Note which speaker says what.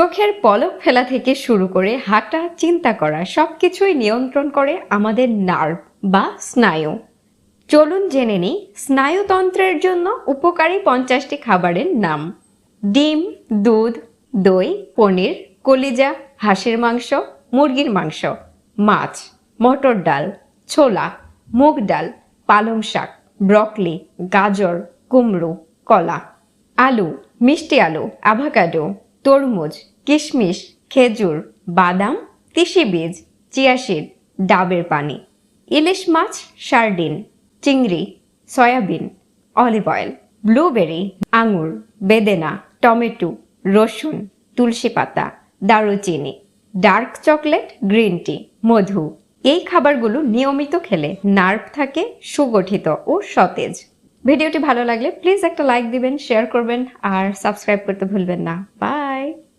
Speaker 1: চোখের পলক ফেলা থেকে শুরু করে হাঁটা, চিন্তা করা সব কিছুই নিয়ন্ত্রণ করে আমাদের নার্ভ বা স্নায়ু। চলুন জেনে নিই স্নায়ুতন্ত্রের জন্য উপকারী পঞ্চাশটি খাবারের নাম। ডিম, দুধ, দই, পনির, কলিজা, হাঁসের মাংস, মুরগির মাংস, মাছ, মটর ডাল, ছোলা, মুগ ডাল, পালং শাক, ব্রকলি, গাজর, কুমড়ো, কলা, আলু, মিষ্টি আলু, অ্যাভোকাডো। তরমুজ, কিশমিশ, খেজুর, বাদাম, তিসি বীজ চিয়াশিড ডাবের পানি, ইলিশ মাছ, সার্ডিন, চিংড়ি, সয়াবিন, অলিভ অয়েল, ব্লুবেরি, আঙুর, বেদেনা, টমেটো, রসুন, তুলসী পাতা, দারুচিনি, ডার্ক চকলেট, গ্রিন টি, মধু। এই খাবারগুলো নিয়মিত খেলে নার্ভ থাকে, সুগঠিত ও সতেজ। ভিডিওটি ভালো লাগলে প্লিজ একটা লাইক দিবেন, শেয়ার করবেন আর সাবস্ক্রাইব করতে ভুলবেন না। বাই!